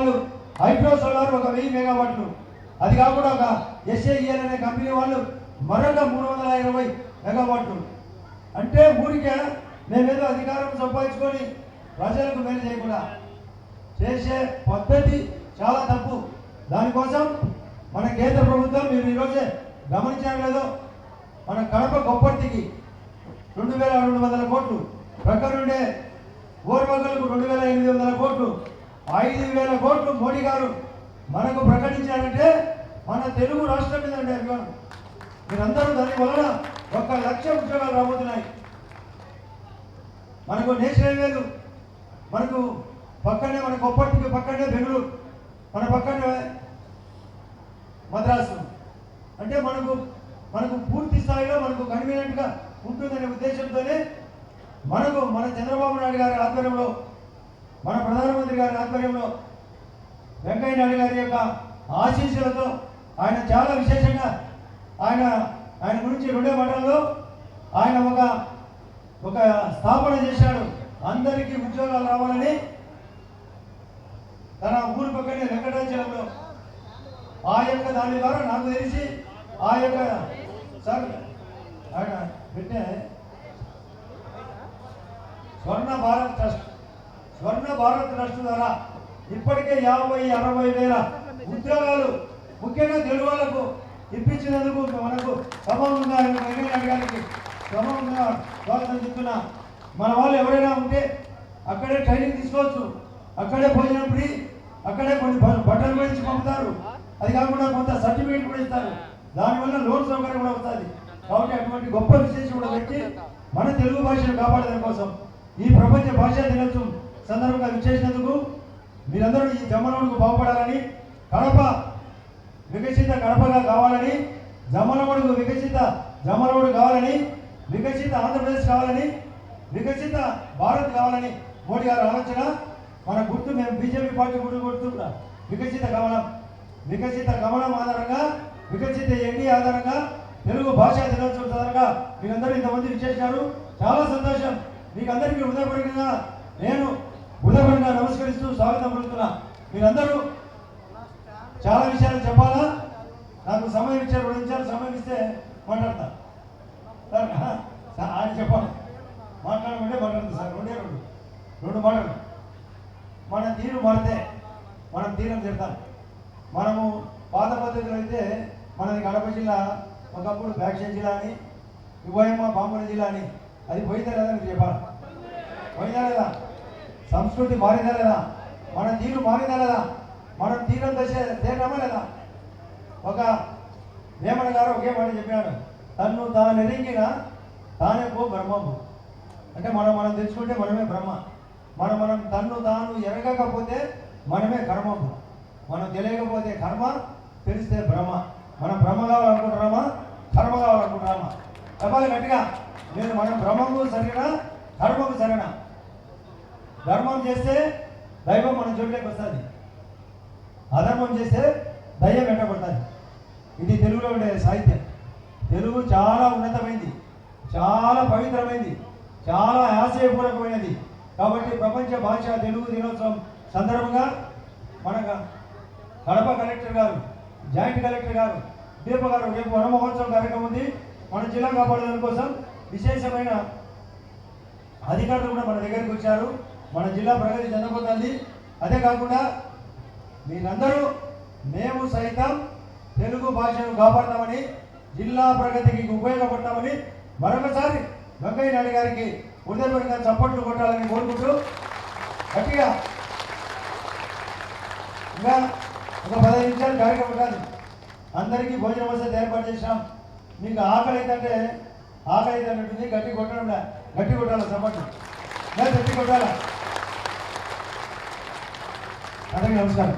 వాళ్ళు hydro solar ఒక వెయ్యి మెగావాట్లు. అది కాకుండా ఒక ఎస్ఏఈఎల్ అనే కంపెనీ వాళ్ళు మరొక మూడు వందల ఇరవై మెగావాట్లు. అంటే ఊరికే మేమేదో అధికారం సంపాదించుకొని ప్రజలకు మేలు చేయకుండా చేసే పద్ధతి చాలా తప్పు. దానికోసం మన కేంద్ర ప్రభుత్వం మీరు ఈరోజే గమనించలేదో లేదో మన కడప గొప్పటికి రెండు వేల రెండు వందల కోట్లు ప్రక్కన నుండే ఓర్వగలకు రెండు వేల ఎనిమిది వందల కోట్లు ఐదు వేల కోట్లు మోడీ గారు మనకు ప్రకటించారంటే మన తెలుగు రాష్ట్రం మీద అండి అభిమానం. మీరందరూ దాని వలన ఒక లక్ష ఉద్యోగాలు రాబోతున్నాయి. మనకు నేషనల్ హైవేలు మనకు పక్కనే మన కొప్పటికి పక్కనే బెంగళూరు మన పక్కనే మద్రాసు. అంటే మనకు మనకు పూర్తి స్థాయిలో మనకు కన్వీనియంట్గా ఉంటుందనే ఉద్దేశంతోనే మనకు మన చంద్రబాబు నాయుడు గారి ఆధ్వర్యంలో మన ప్రధానమంత్రి గారి ఆధ్వర్యంలో వెంకయ్య నాయుడు గారి యొక్క ఆశీస్సులతో ఆయన చాలా విశేషంగా ఆయన ఆయన గురించి రెండే మాటల్లో ఆయన ఒక ఒక స్థాపన చేశాడు. అందరికీ ఉద్యోగాలు రావాలని తన ఊరు పక్కనే వెంకటాచలంలో ఆ యొక్క దాని ద్వారా నాకు తెలిసి ఆ యొక్క సార్ ఆయన పెట్టే స్వర్ణ భారత్ ట్రస్ట్. స్వర్ణ భారత్ ట్రస్ట్ ద్వారా ఇప్పటికే యాభై అరవై వేల ఉద్యోగాలు ముఖ్యంగా తెలుగు వాళ్ళకు ఇప్పించినందుకు మనకు సభంగా వెంకయ్య గారికి సభంగా స్వాగతం చెప్తున్నా. మన వాళ్ళు ఎవరైనా ఉంటే అక్కడే ట్రైనింగ్ తీసుకోవచ్చు. అక్కడే భోజనం ఫ్రీ. అక్కడే కొన్ని బట్టలు గురించి పంపుతారు. అది కాకుండా కొంత సర్టిఫికేట్ కూడా ఇస్తారు. దానివల్ల లోన్ సౌకర్యం కూడా వస్తుంది. కాబట్టి అటువంటి గొప్ప విశేషం కూడా పెట్టి మన తెలుగు భాషను కాపాడడం కోసం ఈ ప్రపంచ భాషా దినోత్సవం సందర్భంగా విచ్చేసినందుకు మీరందరూ ఈ జమ్మనోడుకు బాగుపడాలని కడప వికసిత కడపగా కావాలని జమ్మలమడుగు వికసిత జమ్మనోడు కావాలని వికసిత ఆంధ్రప్రదేశ్ కావాలని వికసిత భారత్ కావాలని మోడీ గారి ఆలోచన. మన గుర్తు మేము బీజేపీ పార్టీ గుర్తు గుర్తు వికసిత గమనం. వికసిత గమనం ఆధారంగా వికసిత ఎన్డీ ఆధారంగా తెలుగు భాషా దినోత్సవం ఆధారంగా మీరందరూ ఇంతమంది విచ్చేసినారు. చాలా సంతోషం. మీకు అందరికీ హృదయపూర్వకంగా నేను హృదయపూర్వకంగా నమస్కరిస్తూ స్వాగతం పలుకుతున్నా మీరందరూ చాలా విషయాలు చెప్పాలా? నాకు సమయం ఇచ్చారు రెండు నిమిషాలు సమయం ఇస్తే మాట్లాడతా. సార్ సార్, ఆయన చెప్పాలి. మాట్లాడమంటే మాట్లాడదు సార్ రెండే రెండు. రెండు మాటలు. మన తీరు మారితే మనం తీరం తిడతాం మనము పాత పద్ధతిలో అయితే మనది కడప జిల్లా ఒకప్పుడు బ్యాక్షన్ జిల్లా అని ఇవ్వయమ్మ బాంబుల జిల్లా అని. అది పోయిందా లేదా మీరు చెప్పాలి? పోయిందా లేదా? సంస్కృతి మారిందా లేదా? మన తీరు మారిందా లేదా? మనం తీరం దశ తేటమా లేదా? ఒక వేమన గారు ఒకే మాట చెప్పాడు. తన్ను తాను ఎరిగిన తానే పో బ్రహ్మము. అంటే మనం మనం తెలుసుకుంటే మనమే బ్రహ్మ. మనం మనం తన్ను తాను ఎరగకపోతే మనమే కర్మము. మనం తెలియకపోతే కర్మ తెలిస్తే బ్రహ్మ. మనం బ్రహ్మ కావాలనుకుంటున్నామా? కర్మ కావాలనుకుంటున్నామా? చెప్పాలి గట్టిగా. నేను మనం బ్రహ్మము సరేనా కర్మకు సరేనా. ధర్మం చేస్తే దైవం మన జోలిలోకి వస్తుంది. అధర్మం చేస్తే దయ్యం వెంటబడుతుంది. ఇది తెలుగులో ఉండే సాహిత్యం. తెలుగు చాలా ఉన్నతమైంది. చాలా పవిత్రమైంది. చాలా ఆశయపూర్వకమైనది. కాబట్టి ప్రపంచ భాష తెలుగు దినోత్సవం సందర్భంగా మన Kadapa collector garu joint collector garu Deepa garu రేపు వనమహోత్సవం కార్యక్రమం ఉంది. మన జిల్లా కాపాడడం కోసం విశేషమైన అధికారులు కూడా మన దగ్గరికి వచ్చారు. మన జిల్లా ప్రగతి చెందబోతుంది అదే కాకుండా మీరందరూ మేము సైతం తెలుగు భాషను కాపాడతామని జిల్లా ప్రగతికి ఉపయోగపడతామని మరొకసారి వెంకయ్య నాయుడు గారికి హృదయపూర్వకంగా చప్పట్లు కొట్టాలని కోరుకుంటూ గట్టిగా ఇంకా ఒక పదహైదు నిమిషాలు కార్యక్రమం కాదు అందరికీ భోజన వసతి ఏర్పాటు చేసినాం. మీకు ఆకలి అయితే ఆకలి అయితే అన్నట్టుంది. గట్టి కొట్టడం గట్టి కొట్టాలి చప్పట్లు. గట్టి కొట్టాలా? అందరికీ నమస్కారం